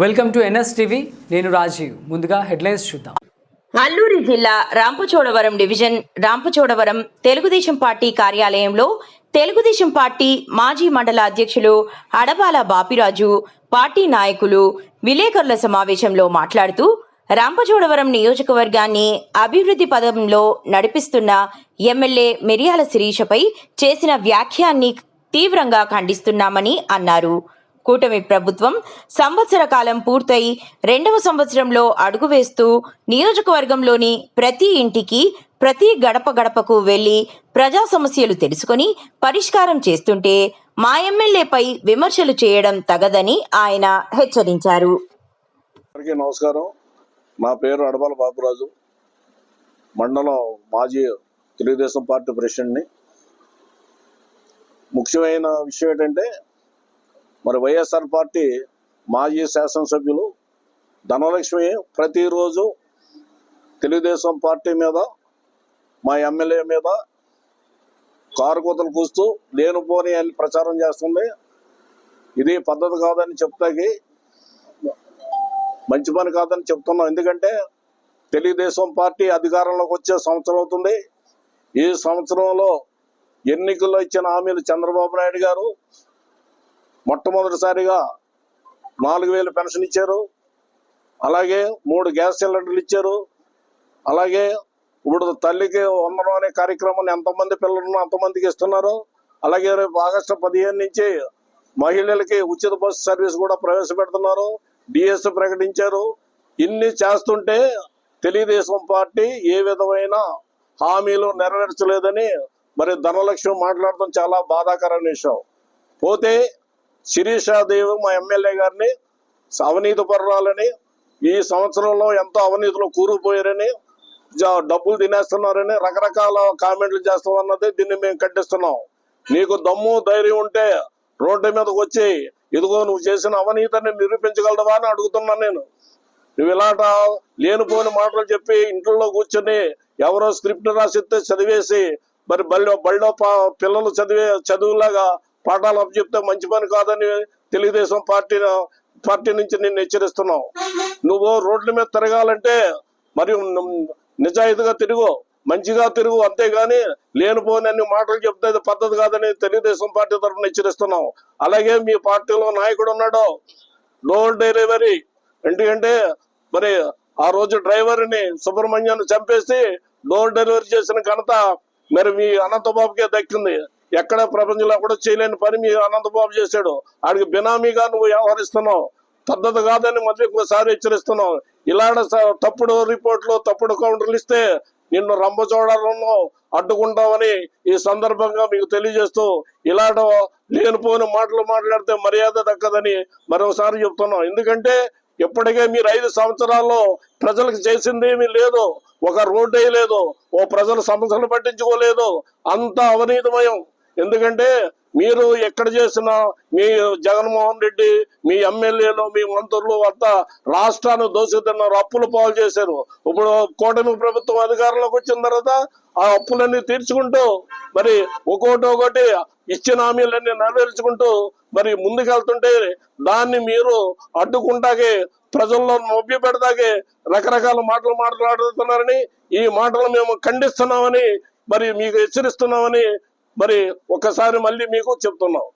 Welcome to NS TV. నేను రాజీవ్. ముందుగా headlines చూద్దాం. అల్లూరి జిల్లా రాంపచోడవరం డివిజన్ రాంపచోడవరం తెలుగుదేశం పార్టీ కార్యాలయంలో తెలుగుదేశం పార్టీ మాజీ మండల అధ్యక్షులు అడబాల బాపిరాజు పార్టీ నాయకులు విలేకరుల సమావేశంలో మాట్లాడుతూ రాంపచోడవరం నియోజకవర్గాన్ని అభివృద్ధి పదంలో నడిపిస్తున్న ఎమ్మెల్యే మిరియాల శిరీషపై చేసిన వ్యాఖ్యాన్ని తీవ్రంగా ఖండిస్తున్నామని అన్నారు. కూటమి ప్రభుత్వం సంవత్సర కాలం పూర్తయి రెండవ సంవత్సరంలో అడుగు వేస్తూ నియోజకవర్గంలోని ప్రతి ఇంటికి ప్రతి గడప గడపకు వెళ్ళి ప్రజా సమస్యలు తెలుసుకొని పరిష్కారం చేస్తుంటే మా ఎమ్మెల్యేపై విమర్శలు చేయడం తగదని ఆయన హెచ్చరించారు. నమస్కారం. నా పేరు అడబాల బాబురాజు. మండలం మాజీ తెలుగుదేశం పార్టీ ప్రెసిడెంట్ని. ముఖ్యమైన విషయం ఏంటంటే మరి వైఎస్ఆర్ పార్టీ మాజీ శాసనసభ్యులు ధనలక్ష్మి ప్రతిరోజు తెలుగుదేశం పార్టీ మీద మా ఎమ్మెల్యే మీద కారు కూతలు కూస్తూ లేనిపోని అని ప్రచారం చేస్తుంది. ఇది పద్ధతి కాదని చెప్తాకి మంచి పని కాదని చెప్తున్నాం. ఎందుకంటే తెలుగుదేశం పార్టీ అధికారంలోకి వచ్చే సంవత్సరం అవుతుంది. ఈ సంవత్సరంలో ఎన్నికల్లో ఇచ్చిన హామీలు చంద్రబాబు నాయుడు గారు మొట్టమొదటిసారిగా నాలుగు వేలు పెన్షన్ ఇచ్చారు. అలాగే మూడు గ్యాస్ సిలిండర్లు ఇచ్చారు. అలాగే ఇప్పుడు తల్లికి వందనం అనే కార్యక్రమాన్ని ఎంతమంది పిల్లలను అంతమందికి ఇస్తున్నారు. అలాగే రేపు ఆగస్టు పదిహేను నుంచి మహిళలకి ఉచిత బస్సు సర్వీస్ కూడా ప్రవేశపెడుతున్నారు. డిఎస్ ప్రకటించారు. ఇన్ని చేస్తుంటే తెలుగుదేశం పార్టీ ఏ విధమైన హామీలు నెరవేర్చలేదని మరి ధనలక్ష్మి మాట్లాడటం చాలా బాధాకరమైన విషయం. పోతే శిరీషాదేవి మా ఎమ్మెల్యే గారిని అవినీతి పర్రాలని ఈ సంవత్సరంలో ఎంతో అవినీతిలో కూరుకుపోయారని డబ్బులు తినేస్తున్నారని రకరకాల కామెంట్లు చేస్తామన్నది దీన్ని మేము కట్టిస్తున్నాం నీకు దమ్ము ధైర్యం ఉంటే రోడ్డు మీదకి వచ్చి ఇదిగో నువ్వు చేసిన అవినీతిని నిరూపించగలవా అని అడుగుతున్నాను నేను. నువ్వు ఇలాంట లేనిపోని మాటలు చెప్పి ఇంట్లో కూర్చొని ఎవరో స్క్రిప్ట్ రాసిస్తే చదివేసి మరి బళ్ళో బళ్ళో పా- పిల్లలు చదివే చదువులాగా పాఠాలు చెప్తే మంచి పని కాదని తెలుగుదేశం పార్టీ పార్టీ నుంచి నిన్ను హెచ్చరిస్తున్నావు నువ్వు రోడ్ల మీద తిరగాలంటే మరియు నిజాయితీగా తిరుగు మంచిగా తిరుగు అంతేగాని లేనిపోని అన్ని మాటలు చెప్తే పద్ధతి కాదని తెలుగుదేశం పార్టీ తరఫున హెచ్చరిస్తున్నాం. అలాగే మీ పార్టీలో నాయకుడు ఉన్నాడు డోర్ డెలివరీ. ఎందుకంటే మరి ఆ రోజు డ్రైవర్ని సుబ్రహ్మణ్యాన్ని చంపేసి డోర్ డెలివరీ చేసిన ఘనత మరి మీ అనంతబాబుకే దక్కింది. ఎక్కడ ప్రపంచంలో కూడా చేయలేని పని మీ అనంతబాబు చేశాడు. ఆడికి బినామీగా నువ్వు వ్యవహరిస్తున్నావు. పద్ధతి కాదని మళ్ళీ ఒకసారి హెచ్చరిస్తున్నావు. ఇలాంటి స- తప్పుడు రిపోర్ట్లు తప్పుడు కౌంటర్లు ఇస్తే నిన్ను రంపచోడలను అడ్డుకుంటామని ఈ సందర్భంగా మీకు తెలియజేస్తూ ఇలాంటి లేనిపోని మాటలు మాట్లాడితే మర్యాద దక్కదని మరోసారి చెప్తున్నాం. ఎందుకంటే ఇప్పటికే మీరు ఐదు సంవత్సరాల్లో ప్రజలకు చేసింది ఏమీ లేదు. ఒక రోడ్డు వేయలేదు ఓ ప్రజల సమస్యలు పట్టించుకోలేదు. అంత అవినీతిమయం ఎందుకంటే మీరు ఎక్కడ చేసినా మీ జగన్మోహన్ రెడ్డి మీ ఎమ్మెల్యేలు మీ మంత్రులు అంతా రాష్ట్రాన్ని దోచుతున్నారు అప్పులు పాలు చేశారు. ఇప్పుడు కూటమి ప్రభుత్వం అధికారంలోకి వచ్చిన తర్వాత ఆ అప్పులన్నీ తీర్చుకుంటూ మరి ఒక్కోటి ఒకటి ఇచ్చిన హామీలన్నీ నెరవేర్చుకుంటూ మరి ముందుకెళ్తుంటే దాన్ని మీరు అడ్డుకుంటాకే ప్రజల్లో నొప్పి పెడతాకే రకరకాల మాటలు మాట్లాడుతున్నారని ఈ మాటలు మేము ఖండిస్తున్నామని మరి మీకు హెచ్చరిస్తున్నామని మరి ఒక్కసారి మళ్ళీ మీకు చెప్తున్నాం.